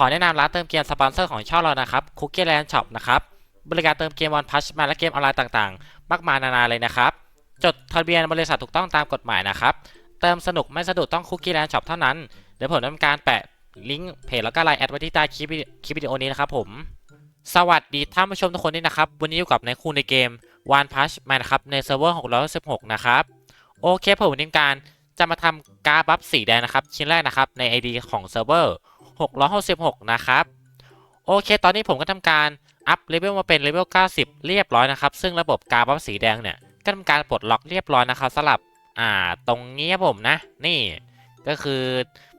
ขอแนะนำร้านเติมเกมสปอนเซอร์ของช่องเรานะครับ Cookie Land Shop นะครับบริการเติมเกมวันพัชมาและเกมออนไลน์ต่างๆ มากมายนานาเลยนะครับ จดทะเบียนบริษัทถูกต้องตามกฎหมายนะครับ เติมสนุกไม่สะดุดต้อง Cookie Land Shop เท่านั้น เดี๋ยวผมทำการแปะลิงก์เพจแล้วก็ไลน์แอดไว้ที่ใต้คลิปวิดีคลิปวิดีโอนี้นะครับผมสวัสดีท่านผู้ชมทุกคนด้วยนะครับ วันนี้อยู่กับในคู่ในเกม One Punch Man นะครับในเซิร์ฟเวอร์616 นะครับ โอเคผมวันนี้การจะมาทำการบัฟสีแดงนะครับ ชิ้นแรกนะครับใน ID ของเซิร์ฟเวอร์ 666 นะครับ โอเค ตอนนี้ผมก็ทำการอัพเลเวลมาเป็นเลเวล 90 เรียบร้อยนะครับ ซึ่งระบบการบัฟสีแดงเนี่ยก็ทำการปลดล็อกเรียบร้อยนะครับสำหรับอ่าตรงนี้ผมนะ นี่ก็คือ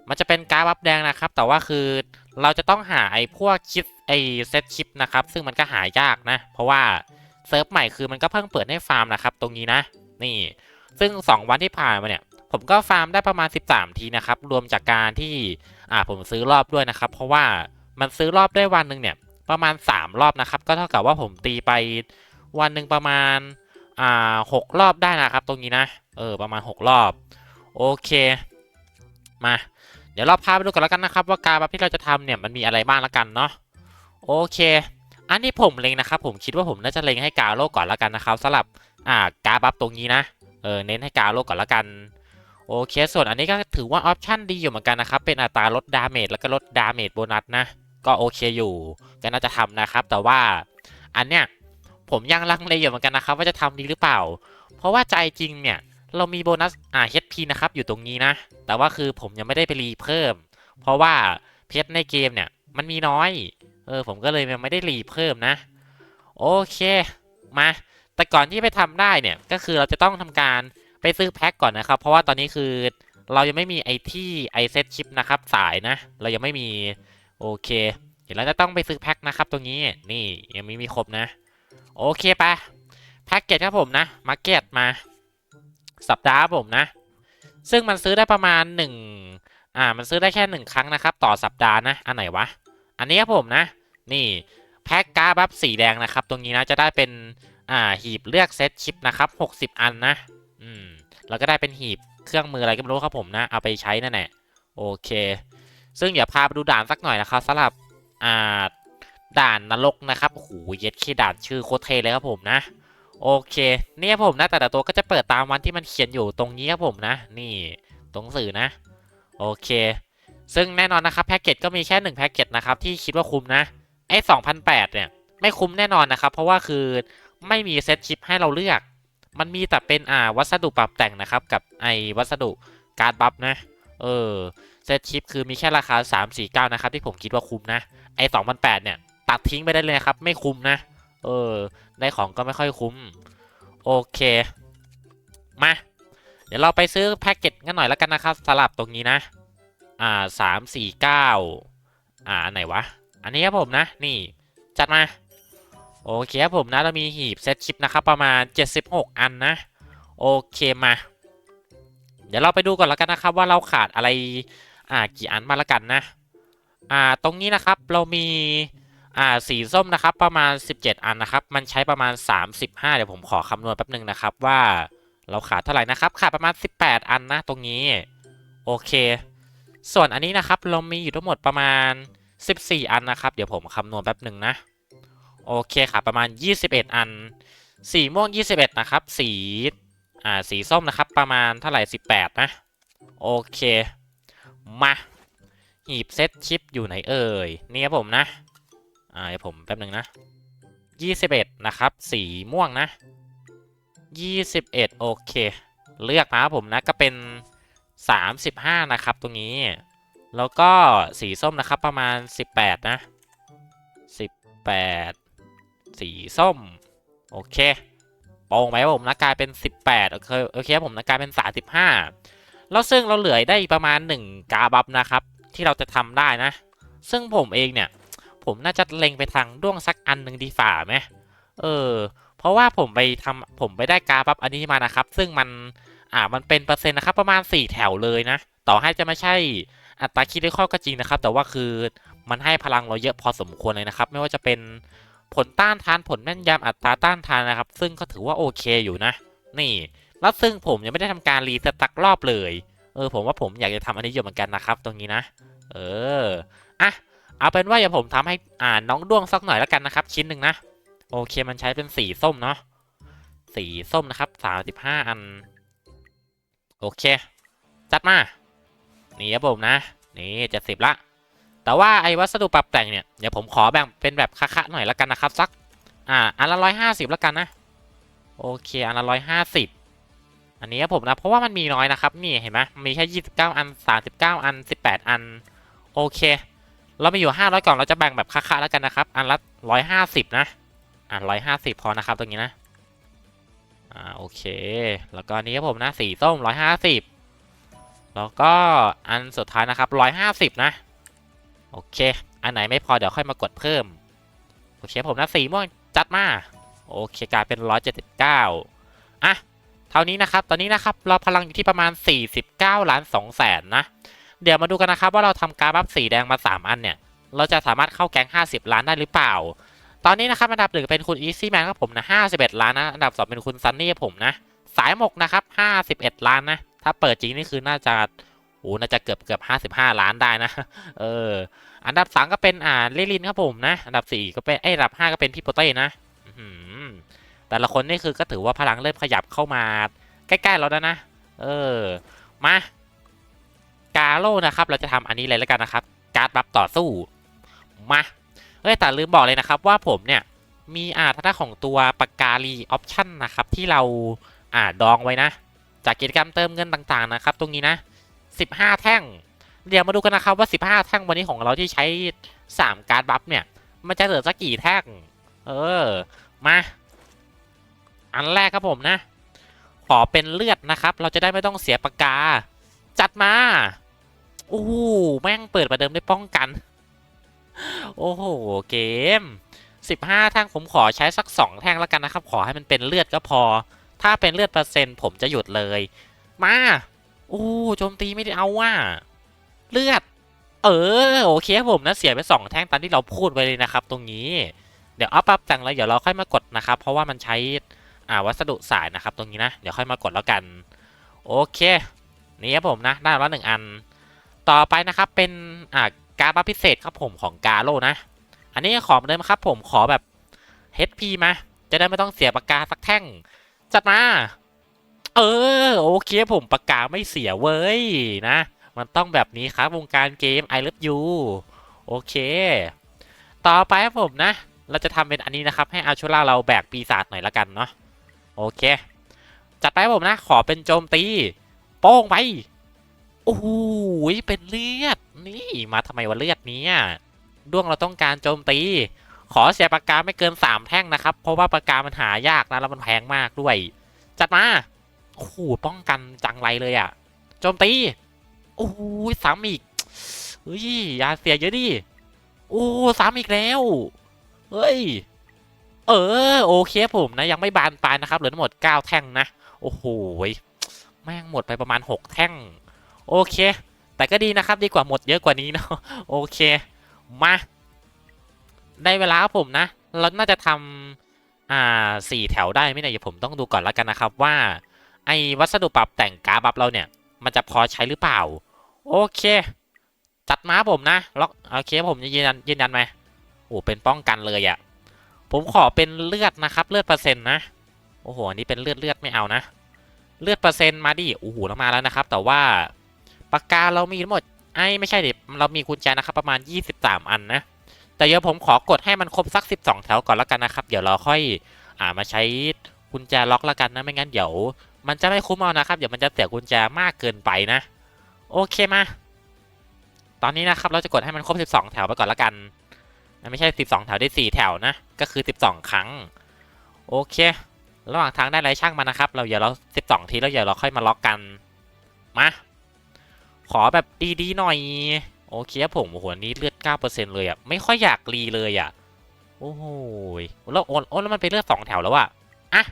มันจะเป็นการบัฟแดงนะครับ แต่ว่าคือเราจะต้องหาไอ้พวกชิปไอ้เซตชิปนะครับ ซึ่งมันก็หายากนะ เพราะว่าเซิร์ฟใหม่คือมันก็เพิ่งเปิดให้ฟาร์มนะครับ ตรงนี้นะ นี่ ซึ่ง 2 วันที่ผ่านมาเนี่ย ผมก็ฟาร์มได้ประมาณ 13 ทีนะครับ รวมจากการที่อ่าผมซื้อรอบด้วยนะครับ เพราะว่ามันซื้อรอบได้วันหนึ่งเนี่ยประมาณ 3 รอบนะครับ ก็เท่ากับว่าผมตีไปวันหนึ่งประมาณอ่าหกรอบได้นะครับ ตรงนี้นะ เออประมาณ 6 รอบ โอเคมาเดี๋ยวเราพาไปดูกันแล้วกันนะครับ ว่าการบัฟที่เราจะทำเนี่ยมันมีอะไรบ้างและกันเนาะโอเค อันนี้ผมเล็งนะครับ ผมคิดว่าผมน่าจะเล็งให้กาโลก่อนและกันนะครับสำหรับอ่ากาบัฟตรงนี้นะเออเน้นให้กาโลก่อนและกัน โอเค ส่วนอันนี้ก็ถือว่าออปชั่นดีอยู่เหมือนกันนะครับ เป็นอัตราลดดาเมจแล้วก็ลดดาเมจโบนัสนะ ก็โอเคอยู่ ก็น่าจะทำนะครับ แต่ว่าอันเนี้ยผมยังลังเลอยู่เหมือนกันนะครับ ว่าจะทำดีหรือเปล่า เพราะว่าใจจริงเนี่ย เรามีโบนัสอ่า HP นะครับอยู่ตรงนี้นะ แต่ว่าคือผมยังไม่ได้ไปรีเพิ่ม เพราะว่าเพชรในเกมเนี่ยมันมีน้อย เออผมก็เลยยังไม่ได้รีเพิ่มนะ โอเค มา แต่ก่อนที่ไปทำได้เนี่ยก็คือเราจะต้องทำการ ไปซื้อแพ็คก่อนนะครับ เพราะว่าตอนนี้คือเรายังไม่มีไอที่ไอเซตชิปนะครับสายนะ เรายังไม่มีโอเคเดี๋ยวเราจะต้องไปซื้อแพ็คนะครับ ตรงนี้นี่ยังไม่มีครบนะ โอเคปะแพ็กเกจครับผมนะมาเก็ตมา สัปดาห์ผมนะ ซึ่งมันซื้อได้ประมาณหนึ่งอ่ามันซื้อได้แค่หนึ่งครั้งนะครับ ต่อสัปดาห์นะ อันไหนวะ อันนี้ครับผมนะ นี่แพ็กกาบัฟสีแดงนะครับ ตรงนี้นะจะได้เป็นอ่าหีบเลือกเซตชิปนะครับ 60 อันนะ อืมแล้วก็ได้เป็นหีบเครื่องมืออะไรก็ไม่รู้ครับผมนะ เอาไปใช้นั่นแหละโอเค ซึ่งเดี๋ยวพาไปดูด่านสักหน่อยนะครับสำหรับอ่าด่านนรกนะครับโอ้โหเย็ดขี้ด่านชื่อโคตรเทเลยครับผมนะ โอเค เนี่ยผมนะ แต่ละตัวก็จะเปิดตามวันที่มันเขียนอยู่ตรงนี้ครับผมนะ นี่ตรงสื่อนะ โอเค ซึ่งแน่นอนนะครับแพ็กเกจก็มีแค่หนึ่งแพ็กเกจนะครับที่คิดว่าคุ้มนะไอ้สองพันแปดเนี่ยไม่คุ้มแน่นอนนะครับ เพราะว่าคือไม่มีเซตชิปให้เราเลือก มันมีแต่เป็นอ่าวัสดุปรับแต่งนะครับ กับไอ้วัสดุการบัฟนะ เออเซตชิปคือมีแค่ราคา 3 4 9 นะครับ ที่ผมคิดว่าคุ้มนะ ไอ2008 เนี่ย ตัดทิ้งไปได้เลยนะครับ ไม่คุ้มนะ เออ ได้ของก็ไม่ค่อยคุ้ม โอเค มา เดี๋ยวเราไปซื้อแพ็กเกจกันหน่อยแล้วกันนะครับสลับตรงนี้นะ อ่าสามสี่เก้าอ่าไหนวะ อันนี้ครับผมนะ นี่ จัดมา โอเคครับผมนะเรามีหีบเซตชิปนะครับประมาณ 76 อันนะโอเคมา เดี๋ยวเราไปดูก่อนแล้วกันนะครับว่าเราขาดอะไรอ่ากี่อันมาแล้วกันนะอ่าตรงนี้นะครับเรามีอ่าสีส้มนะครับประมาณ 17 อันนะครับ มันใช้ประมาณ 35 เดี๋ยวผมขอคำนวณแป๊บหนึ่งนะครับว่าเราขาดเท่าไหร่นะครับขาดประมาณ 18 อันนะตรงนี้โอเค ส่วนอันนี้นะครับเรามีอยู่ทั้งหมดประมาณ 14 อันนะครับ เดี๋ยวผมคำนวณแป๊บหนึ่งนะ โอเคขาดประมาณ 21 อัน สีม่วง 21 นะครับ สีอ่าสีส้มนะครับ ประมาณเท่าไหร่ 18 นะ โอเค มาหีบเซตชิปอยู่ไหนเอ่ยนี่ครับผมนะอ่าเดี๋ยวผมแป๊บหนึ่งนะ 21 นะครับ สีม่วงนะ 21 โอเค เลือกมาครับผมนะก็เป็น 35 นะครับตรงนี้ แล้วก็สีส้มนะครับประมาณ 18 นะ 18 สีส้ม โอเคโป่งไหมครับผมนะกลายเป็น 18 โอเคโอเคผมนะกลายเป็น 35 แล้วซึ่งเราเหลือได้ประมาณ 1 กาบับนะครับ ที่เราจะทำได้นะ ซึ่งผมเองเนี่ย ผมน่าจะเล็งไปทางด้วงสักอันหนึ่งดีฝ่าไหมเออ เพราะว่าผมไปทำผมไปได้กาบับอันนี้มานะครับ ซึ่งมันอ่ามันเป็นเปอร์เซ็นต์นะครับ ประมาณ 4 แถวเลยนะ ต่อให้จะไม่ใช่อัตราคิดได้ข้อก็จริงนะครับ แต่ว่าคือมันให้พลังเราเยอะพอสมควรเลยนะครับ ไม่ว่าจะเป็น ผลต้านทานผลแม่นยำอัตราต้านทานนะครับ ซึ่งก็ถือว่าโอเคอยู่นะ นี่ แล้วซึ่งผมยังไม่ได้ทำการรีสตักรอบเลย เออ ผมว่าผมอยากจะทำอันนี้อยู่เหมือนกันนะครับ ตรงนี้นะ เออ อะ เอาเป็นว่าเดี๋ยวผมทำให้อ่าน้องด้วงสักหน่อยแล้วกันนะครับ ชิ้นหนึ่งนะ โอเคมันใช้เป็นสีส้มเนาะ สีส้มนะครับสามสิบห้าอัน โอเค จัดมา นี่ครับผมนะ นี่เจ็ดสิบละ แต่ว่าไอ้วัสดุปรับแต่งเนี่ยเดี๋ยวผมขอแบ่งเป็นแบบคะๆหน่อยล้วกันนะครับสักอ่าอันละร้อยห้าสิบล้วกันนะโอเคอันละร้อยห้าสิบอันนี้ผมนะเพราะว่ามันมีน้อยนะครับนี่เห็นไหมมีแค่ยี่สิบเก้าอันสามสิบเก้าอันสิบแปดอันโอเคเรามีอยู่ห้าร้อยกล่องเราจะแบ่งแบบคะๆแล้วกันนะครับ อันละร้อยห้าสิบนะอ่าร้อยห้าสิบพอนะครับตรงนี้นะอ่าโอเค แล้วก็นนี้ครับผมนะสีส้มร้อยห้าสิบแล้วก็อันสุดท้ายนะครับร้อยห้าสิบนะ โอเค อันไหนไม่พอเดี๋ยวค่อยมากดเพิ่ม โอเคผมนะสีม่วงจัดมา โอเคกลายเป็นร้อยเจ็ดสิบเก้าอะ เท่านี้นะครับ ตอนนี้นะครับ เราพลังอยู่ที่ประมาณ 49 ล้าน2แสนนะ เดี๋ยวมาดูกันนะครับว่าเราทำการบัฟสีแดงมา 3 อันเนี่ย เราจะสามารถเข้าแก๊ง 50 ล้านได้หรือเปล่า ตอนนี้นะครับอันดับหนึ่งเป็นคุณ Easy Man ครับผมนะ 51 ล้านนะ อันดับสองเป็นคุณซันนี่ผมนะ สายหมกนะครับ 51 ล้านนะ ถ้าเปิดจริงนี่คือน่าจะ โอ้น่าจะเกือบเกือบ55ล้านได้นะ เออ อันดับสามก็เป็นอ่าลิลินครับผมนะ อันดับสี่ก็เป็นไอยอันดับห้าก็เป็นพี่โปเต้นะแต่ละคนนี่คือก็ถือว่าพลังเริ่มขยับเข้ามาใกล้ๆแล้วนะนะ เออ มากาโร่นะครับ เราจะทำอันนี้เลยแล้วกันนะครับ การ์ดบัฟต่อสู้ มา เอ้ยแต่ลืมบอกเลยนะครับว่าผมเนี่ยมีอาทางด้าของตัวปากกาลีออปชั่นนะครับที่เราอ่าดองไว้นะ จากกิจกรรมเติมเงินต่างๆนะครับ ตรงนี้นะ 15 แท่ง เดี๋ยวมาดูกันนะครับว่า 15 แท่งวันนี้ของเราที่ใช้ 3 การ์ดบัฟเนี่ย มันจะเหลือสักกี่แท่ง เออ มา อันแรกครับผมนะ ขอเป็นเลือดนะครับ เราจะได้ไม่ต้องเสียปากกา จัดมาโอ้แม่งเปิดประเดิมได้ป้องกัน โอ้โห เกม 15 แท่งผมขอใช้สัก 2 แท่งแล้วกันนะครับ ขอให้มันเป็นเลือดก็พอ ถ้าเป็นเลือดเปอร์เซ็นต์ผมจะหยุดเลย มา โอ้โจมตีไม่ได้เอาว่าเลือด เออโอเคครับผมนะเสียไปสองแท่งตามที่เราพูดไว้เลยนะครับ ตรงนี้เดี๋ยวอัพปั๊บแต่งแล้วเดี๋ยวเราค่อยมากดนะครับ เพราะว่ามันใช้อ่าวัสดุสายนะครับ ตรงนี้นะเดี๋ยวค่อยมากดแล้วกัน โอเคนี่ครับผมนะได้แล้วหนึ่งอัน ต่อไปนะครับเป็นอ่าการ์ดบัฟพิเศษครับผมของกาโลนะ อันนี้ขอเหมือนเดิมครับผมขอแบบ HP มา จะได้ไม่ต้องเสียปากกาสักแท่ง จัดมา เออ โอเคผมปากกาไม่เสียเว้ยนะ มันต้องแบบนี้ครับวงการเกม I love you โอเค ต่อไปครับผมนะ เราจะทำเป็นอันนี้นะครับ ให้อาชูราเราแบกปีศาจหน่อยละกันเนาะโอเค จัดไปผมนะ ขอเป็นโจมตี โป้งไป โอ้โหเป็นเลือด นี่มาทำไมวะเลือดเนี้ยด้วงเราต้องการโจมตี ขอเสียปากกาไม่เกิน 3 แท่งนะครับ เพราะว่าปากกามันหายากนะแล้วมันแพงมากด้วย จัดมา โอ้โหป้องกันจังไรเลยอะ่ะโจมตีโอ้โหสามอีกเฮ้ยยาเสียเยอะดิโอ้สามอีกแล้วเฮ้ยเออโอเคผมนะยังไม่บานปลายนะครับเหลือทั้งหมด 9 แท่งนะ โอ้โหแม่งหมดไปประมาณ 6 แท่ง โอเค แต่ก็ดีนะครับดีกว่าหมดเยอะกว่านี้เนาะโอเคมาได้เวลาผมนะ เราน่าจะทำอ่าสี่แถวได้ไหมเนี่ยเดี๋ยวผมต้องดูก่อนแล้วกันนะครับว่า ไอ้วัสดุปรับแต่งการ์บัฟเราเนี่ย มันจะพอใช้หรือเปล่า โอเค จัดมาผมนะล็อกโอเคผมจะยืนยันยืนยันไหมโอ้เป็นป้องกันเลยอะ่ะผมขอเป็นเลือดนะครับ เลือดเปอร์เซ็นต์นะโอ้โหอันนี้เป็นเลือดเลือดไม่เอานะ เลือดเปอร์เซ็นต์มาดิโอ้โหเรามาแล้วนะครับ แต่ว่าปากกาเรามีทั้งหมดไอ้ไม่ใช่ดิเรามีกุญแจนะครับ ประมาณ 23 อันนะแต่เดี๋ยวผมขอกดให้มันครบสัก 12 แถวก่อนแล้วกันนะครับ เดี๋ยวเราค่อยอ่ามาใช้กุญแจล็อกแล้วกันนะไม่งั้นเดี๋ยว มันจะไม่คุ้มเอานะครับ เดี๋ยวมันจะเสียกุญแจมากเกินไปนะ โอเคมา ตอนนี้นะครับเราจะกดให้มันครบ 12 แถวไปก่อนล้วกัน ไม่ใช่ 12 แถวได้ 4 แถวนะ ก็คือ 12 ครั้ง โอเค ระหว่างทางได้ไรช่างมานะครับ เราเดี๋ยวเรา 12 ทีแล้วเดี๋ยวเราค่อยมาล็อกกัน มา ขอแบบดีๆหน่อย โอเคผมโอ้โหอันนี้เลือด 9%เลยอะ ไม่ค่อยอยากรีเลยอะ โอ้โห แล้วโอนโอนแล้วมันเป็นเลือด 2 แถวแล้วอะ อะ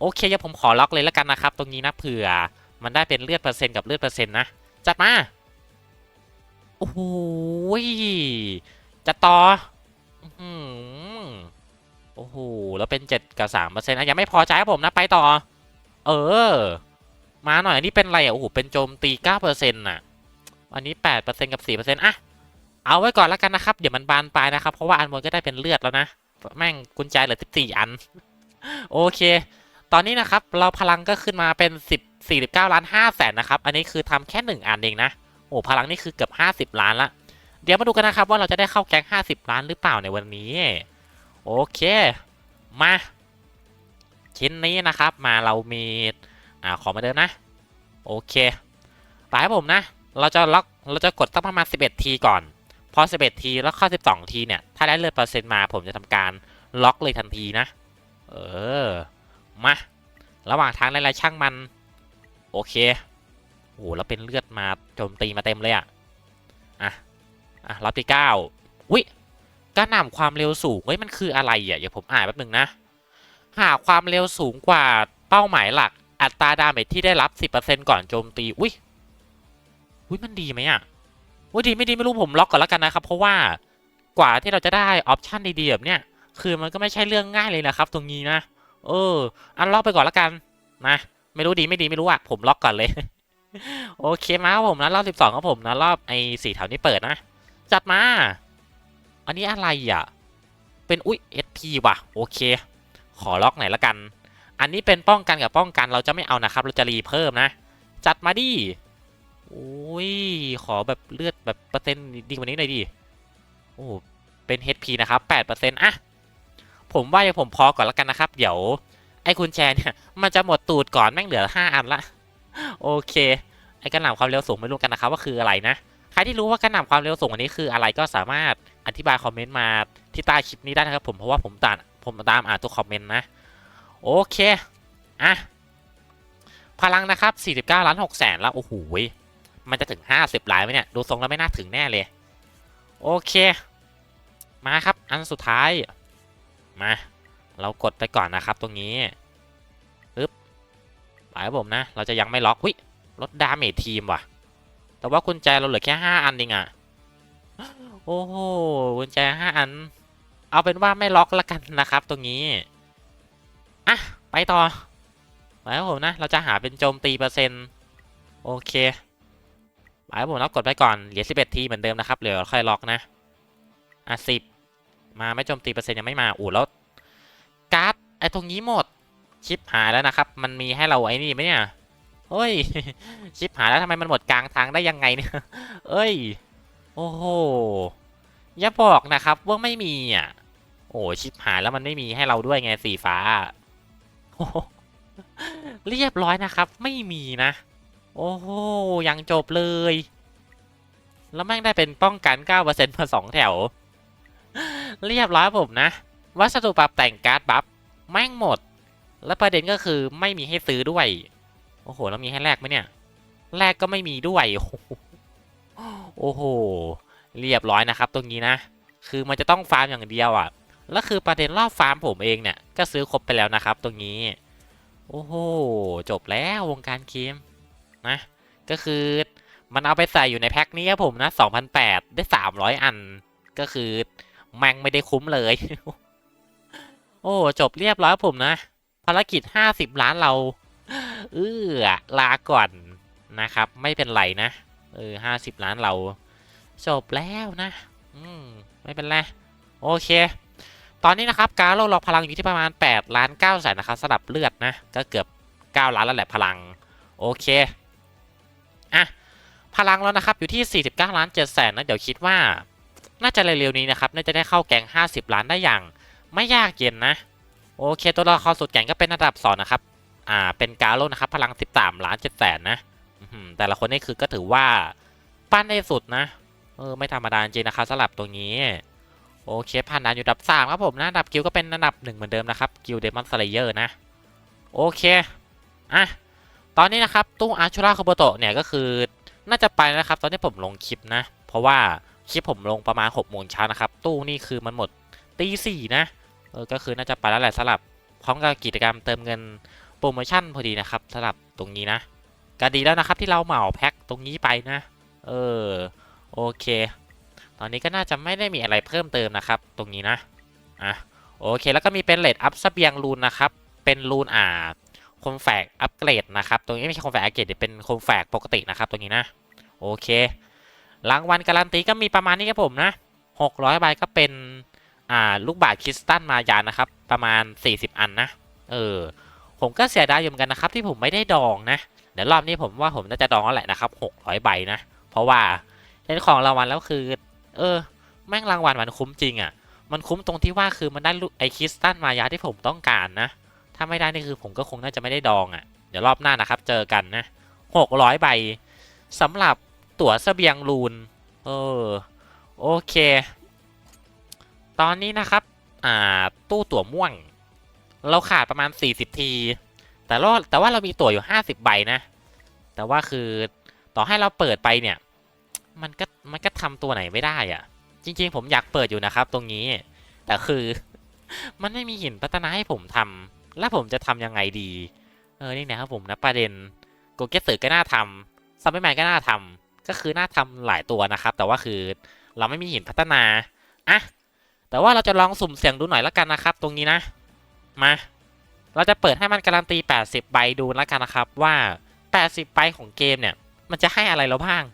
โอเคเดี๋ยวผมขอล็อกเลยแล้วกันนะครับ ตรงนี้นะเผื่อ มันได้เป็นเลือดเปอร์เซ็นต์กับเลือดเปอร์เซ็นต์นะ จัดมา โอ้โหยจะต่อโอ้โห แล้วเป็น7กับ3เปอร์เซ็นต์นะยังไม่พอใจครับผมนะไปต่อ เออ มาหน่อยอันนี้เป็นอะไรอะโอ้โหเป็นโจมตี9เปอร์เซ็นต์น่ะ อันนี้8เปอร์เซ็นต์กับ4เปอร์เซ็นต์อะเอาไว้ก่อนแล้วกันนะครับ เดี๋ยวมันบานปลายนะครับ เพราะว่าอันบนก็ได้เป็นเลือดแล้วนะ แม่งกุญแจเหลือ14อัน โอเค ตอนนี้นะครับเราพลังก็ขึ้นมาเป็น 10 49ล้าน5แสนนะครับอันนี้คือทำแค่ 1อันเองนะโอ้พลังนี่คือเกือบ50 ล้านละเดี๋ยวมาดูกันนะครับว่าเราจะได้เข้าแก๊ง50 ล้านหรือเปล่าในวันนี้ โอเค มาชิ้นนี้นะครับ มาเรามีอ่าขอมาเดิมนะ โอเคไปให้ผมนะ เราจะล็อกเราจะกดตั้งประมาณ 11 ทีก่อน พอ 11 ทีแล้วเข้า 12 ทีเนี่ย ถ้าได้เลือดเปอร์เซ็นต์มาผมจะทำการล็อกเลยทันทีนะ เออ มาระหว่างทางอะไรๆช่างมัน โอเคโอ้โหแล้วเป็นเลือดมาโจมตีมาเต็มเลยอะอะอะรอบที่เก้าวิกระหน่ำความเร็วสูงเฮ้ยมันคืออะไรอะเดี๋ยวผมอ่านแป๊บหนึงนะ หากความเร็วสูงกว่าเป้าหมายหลัก อัตราดาเมจที่ได้รับ 10%ก่อนโจมตี อุ้ยอุ้ยมันดีไหมอะอุ้ยดีไม่ดีไม่รู้ผมล็อกก่อนแล้วกันนะครับ เพราะว่ากว่าที่เราจะได้ออปชันดีๆแบบเนี้ยคือมันก็ไม่ใช่เรื่องง่ายเลยนะครับ ตรงนี้นะ เออ อันล็อกไปก่อนล้วกันนะไม่รู้ดีไม่ดีไม่รู้อะผมล็อกก่อนเลย โอเคมาครับผมนะรอบ12ครับผมนะรอบไอ้สีแถวนี้เปิดนะ จัดมา อันนี้อะไรอะ เป็นอุ้ย SP ว่ะ โอเค ขอล็อกไหนละกัน อันนี้เป็นป้องกันกับป้องกันเราจะไม่เอานะครับ เราจะรีเพิ่มนะ จัดมาดิโอ้ยขอแบบเลือดแบบเปอร์เซ็นต์ดีกว่านี้หน่อยดิโอ้เป็น HP นะครับ8%อะ ผมว่าอย่างผมพอก่อนละกันนะครับ เดี๋ยวไอ้คุณแจเนี่ยมันจะหมดตูดก่อนแม่งเหลือ 5 อันละโอเค ไอ้กระหน่ำความเร็วสูงไม่รู้กันนะครับว่าคืออะไรนะใครที่รู้ว่ากระหน่ำความเร็วสูงอันนี้คืออะไรก็สามารถอธิบายคอมเมนต์มาที่ใต้คลิปนี้ได้นะครับผมเพราะว่าผมตามผมตามอ่านทุกคอมเมนต์นะโอเคอะพลังนะครับ 49 ล้าน6แสนแล้ว โอ้โหยมันจะถึง 50ล้านไหมเนี่ย ดูทรงแล้วไม่น่าถึงแน่เลย โอเค มาครับ อันสุดท้าย มา เรากดไปก่อนนะครับตรงนี้ปึ๊บไปครับผมนะ เราจะยังไม่ล็อกวิลดดาเมจทีมว่ะ แต่ว่ากุญแจเราเหลือแค่ 5 อันเองอะโอ้โหกุญแจ 5 อัน เอาเป็นว่าไม่ล็อกละกันนะครับ ตรงนี้ อะ ไปต่อไปครับผมนะ เราจะหาเป็นโจมตีเปอร์เซ็นต์โอเคไปครับผมนะกดไปก่อน เหลือ 11 ทีเหมือนเดิมนะครับ เหลือค่อยล็อกนะ อะสิบ มาไม่โจมตีเปอร์เซ็นต์ยังไม่มาอู้แล้วการ์ดไอ้ตรงนี้หมดชิปหายแล้วนะครับ มันมีให้เราไอ้นี่ไหมเนี่ยเฮ้ยชิปหายแล้วทำไมมันหมดกลางทางได้ยังไงเนี่ยเอ้ยโอ้โหอย่าบอกนะครับว่าไม่มีอะโอ้ชิปหายแล้วมันไม่มีให้เราด้วยไงสีฟ้าเรียบร้อยนะครับ ไม่มีนะ โอ้โหยังจบเลย แล้วแม่งได้เป็นป้องกัน 9%มาสองแถว เรียบร้อยผมนะ วัสดุปรับแต่งการ์ดบัฟแม่งหมด และประเด็นก็คือไม่มีให้ซื้อด้วย โอ้โห แล้วมีให้แลกไหมเนี่ย แลกก็ไม่มีด้วย โอ้โห เรียบร้อยนะครับตรงนี้นะ คือมันจะต้องฟาร์มอย่างเดียวอะ แล้วคือประเด็นรอบฟาร์มผมเองเนี่ย ก็ซื้อครบไปแล้วนะครับ ตรงนี้ โอ้โห จบแล้ววงการเกมนะ ก็คือมันเอาไปใส่อยู่ในแพ็คนี้ครับผมนะ 2008 ได้ 300 อัน ก็คือ แม่งไม่ได้คุ้มเลย โอ้ จบเรียบร้อยผมนะ ภารกิจ 50 ล้านเรา เออลาก่อนนะครับ ไม่เป็นไรนะ เออ50ล้านเรา จบแล้วนะ อืม ไม่เป็นไร โอเค ตอนนี้นะครับการโลกเราพลังอยู่ที่ประมาณ8ล้าน9แสนนะครับสำหรับเลือดนะ ก็เกือบ 9 ล้านแล้วแหละพลัง โอเค อะ พลังแล้วนะครับอยู่ที่ 49 ล้าน7แสนนะ เดี๋ยวคิดว่า น่าจะเร็วๆนี้นะครับ น่าจะได้เข้าแกง50 ล้านได้อย่าง ไม่ยากเย็นนะ โอเค ตัวละครสุดแกงก็เป็นระดับ2นะครับ อ่า เป็นกาโลนะครับ พลัง 13 ล้าน7แสนนะแต่ละคนนี่คือก็ถือว่าปั้นได้สุดนะ เออ ไม่ธรรมดาจริงนะครับสำหรับตรงนี้ โอเค ผ่านด่านอยู่ดับ 3 ครับผมนะดับกิลก็เป็นอันดับ 1 เหมือนเดิมนะครับ กิลเดมอนสเลเยอร์นะ โอเค อะ ตอนนี้นะครับ ตู้อาร์ชูราคาโบโตะเนี่ยก็คือ น่าจะไปนะครับ ตอนที่ผมลงคลิปนะ เพราะว่า คลิปผมลงประมาณ6โมงเช้านะครับ ตู้นี่คือมันหมดตีสี่นะ เออ ก็คือน่าจะไปแล้วแหละสำหรับ พร้อมกับกิจกรรมเติมเงินโปรโมชั่นพอดีนะครับสำหรับตรงนี้นะก็ดีแล้วนะครับที่เราเหมาแพ็คตรงนี้ไปนะ เออ โอเค ตอนนี้ก็น่าจะไม่ได้มีอะไรเพิ่มเติมนะครับ ตรงนี้นะ อะ โอเค แล้วก็มีเป็นเลดอัพสเบียงรูนนะครับ เป็นรูนอ่าคมแฝกอัปเกรดนะครับ ตรงนี้ไม่ใช่คมแฝกอัปเกรดเป็นคมแฝกปกตินะครับ ตรงนี้นะ โอเค รางวัลการันตีก็มีประมาณนี้ครับผมนะ600ใบก็เป็นอ่าลูกบาศก์คริสตัลมายานะครับ ประมาณ 40 อันนะเออผมก็เสียดายอยู่เหมือนกันนะครับ ที่ผมไม่ได้ดองนะเดี๋ยวรอบนี้ผมว่าผมน่าจะดองแล้วแหละนะครับ600ใบนะ เพราะว่าเล่นของรางวัลแล้วคือ เออ แม่งรางวัลมันคุ้มจริงอะ่ะ มันคุ้มตรงที่ว่าคือมันได้ลูกไอคริสตัลมายาที่ผมต้องการนะ ถ้าไม่ได้นี่คือผมก็คงน่าจะไม่ได้ดองอะ่ะเดี๋ยวรอบหน้านะครับ เจอกันนะ600ใบสำหรับ ตั๋วเสบียงรูน เออ โอเค ตอนนี้นะครับ อ่า ตู้ตั๋วม่วง เราขาดประมาณ 40 ที แต่ว่าแต่ว่าเรามีตั๋วอยู่ 50 ใบนะ แต่ว่าคือต่อให้เราเปิดไปเนี่ย มันก็ มันก็ทำตัวไหนไม่ได้อะจริง ๆ ผมอยากเปิดอยู่นะครับ ตรงนี้ แต่คือ มันไม่มีหินพัฒนาให้ผมทำแล้วผมจะทำยังไงดี เออ นี่นะครับผมนะประเด็นโกเกสึก็น่าทำซัมเมอร์แมนก็น่าทำ ก็คือน่าทำหลายตัวนะครับ แต่ว่าคือเราไม่มีหินพัฒนาอะแต่ว่าเราจะลองสุ่มเสี่ยงดูหน่อยล้วกันนะครับ ตรงนี้นะมา เราจะเปิดให้มันการันตี 80 ใบดูแล้วกันนะครับ ว่า 80 ใบของเกมเนี่ย มันจะให้อะไรเราบ้าง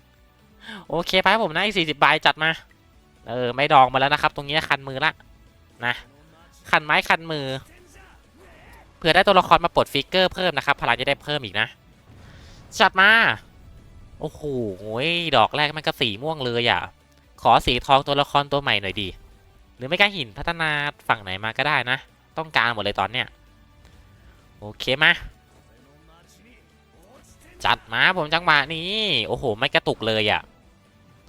โอเคไปผมนะอีก40 ใบจัดมา เออ ไม่ดองมาแล้วนะครับ ตรงนี้คันมือละนะคันไม้คันมือเผื่อได้ตัวละครมาปลดฟิกเกอร์เพิ่มนะครับ พลังจะได้เพิ่มอีกนะ จัดมา โอ้โหดอกแรกมันก็สีม่วงเลยอะ ขอสีทองตัวละครตัวใหม่หน่อยดี หรือไม่ก็หินพัฒนาฝั่งไหนมาก็ได้นะ ต้องการหมดเลยตอนเนี้ย โอเคมา จัดมาผมจังหวะนี้ โอ้โห ไม่กระตุกเลยอะ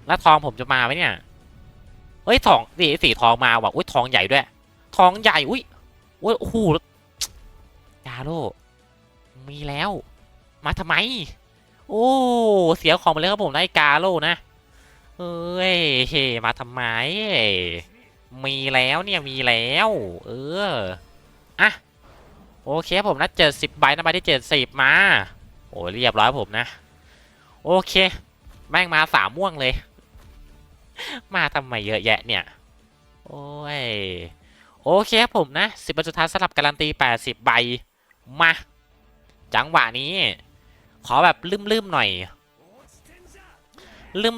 แล้วทองผมจะมาไหมเนี่ย เฮ้ยทองสีสีทองมาว่ะ อุ้ยทองใหญ่ด้วย ทองใหญ่ อุ้ยอุ้ยโอ้โหยาโลมีแล้ว มาทำไม โอ้ เสียของไปเลยครับผมได้กาโลนะ เอ้ยมาทำไม มีแล้วเนี่ยมีแล้ว เออ อะ โอเคครับผมนะเจ็ดสิบใบนะใบที่เจ็ดสิบมา โอ้เรียบร้อยผมนะ โอเค แม่งมาสามม่วงเลย มาทำไมเยอะแยะเนี่ย โอ้ย โอเคครับผมนะสิบใบสุดท้ายสลับการันตีแปดสิบใบ มา จังหวะนี้ ขอแบบลืมๆหน่อย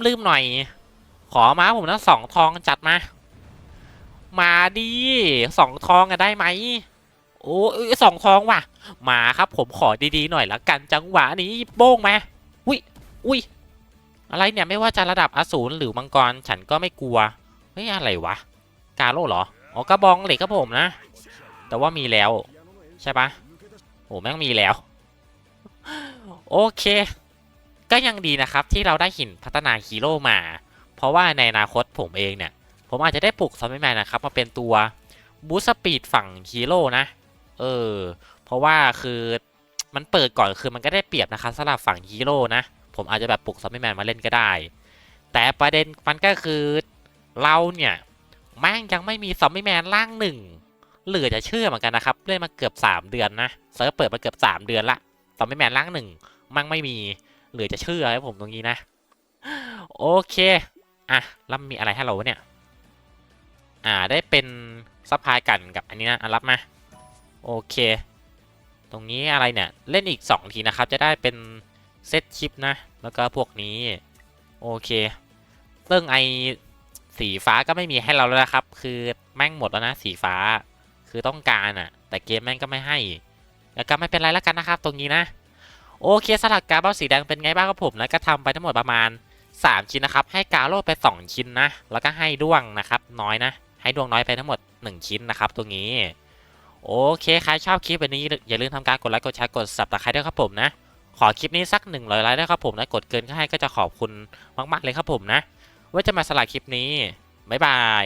ลืมๆหน่อย ขอมาผมนะสองทองจัดมา มาดิสองทองอะได้ไหมโอ้ยสองทองว่ะ มาครับผมขอดีๆหน่อยละกันจังหวะนี้โป้งมาอุ้ยอุ้ยอะไรเนี่ยไม่ว่าจะระดับอสูรหรือมังกรฉันก็ไม่กลัวเฮ้ยอะไรวะ กาโร่เหรออ๋อกระบองเหล็กครับผมนะ แต่ว่ามีแล้ว ใช่ปะโอ้แม่งมีแล้ว โอเค ก็ยังดีนะครับที่เราได้หินพัฒนาฮีโร่มา เพราะว่าในอนาคตผมเองเนี่ย ผมอาจจะได้ปลุกซอมบี้แมนนะครับ มาเป็นตัวบูสปีดฝั่งฮีโร่นะ เออ เพราะว่าคือมันเปิดก่อนคือมันก็ได้เปรียบนะครับสำหรับฝั่งฮีโร่นะ ผมอาจจะแบบปลุกซอมบี้แมนมาเล่นก็ได้ แต่ประเด็นมันก็คือเราเนี่ยแม่งยังไม่มีซอมบี้แมนร่างหนึ่งเหลือจะเชื่อเหมือนกันนะครับ เล่นมาเกือบ 3 เดือนนะเซิร์ฟเปิดมาเกือบ 3 เดือนละซอมบี้แมนร่างหนึ่ง มั่งไม่มี เหลือจะเชื่อให้ผมตรงนี้นะ โอเค อะแล้วมีอะไรให้เราเนี่ย อ่าได้เป็นซัพพลายกันกับอันนี้นะอะรับมา โอเค ตรงนี้อะไรเนี่ย เล่นอีก 2 ทีนะครับ จะได้เป็นเซตชิปนะ แล้วก็พวกนี้ โอเค เรื่องไอสีฟ้าก็ไม่มีให้เราแล้วนะครับ คือแม่งหมดแล้วนะสีฟ้า คือต้องการอะ่ะ แต่เกมแม่งก็ไม่ให้ แล้วก็ไม่เป็นไรแล้วกันนะครับ ตรงนี้นะ โอเคสลักการ์บอลสีแดงเป็นไงบ้างครับผมนะก็ทำไปทั้งหมดประมาณ 3 ชิ้นนะครับ ให้กาโร่ไป 2 ชิ้นนะ แล้วก็ให้ด้วงนะครับ น้อยนะ ให้ดวงน้อยไปทั้งหมด 1 ชิ้นนะครับตรงนี้ โอเค ใครชอบคลิปแบบนี้ อย่าลืมทำการกดไลค์กดแชร์กด subscribe ด้วยครับผมนะ ขอคลิปนี้สัก100ไลค์ด้วยครับผมนะกดเกินก็ให้ก็จะขอบคุณมาก ๆเลยครับผมนะไว่าจะมาสลักคลิปนี้บ๊ายบาย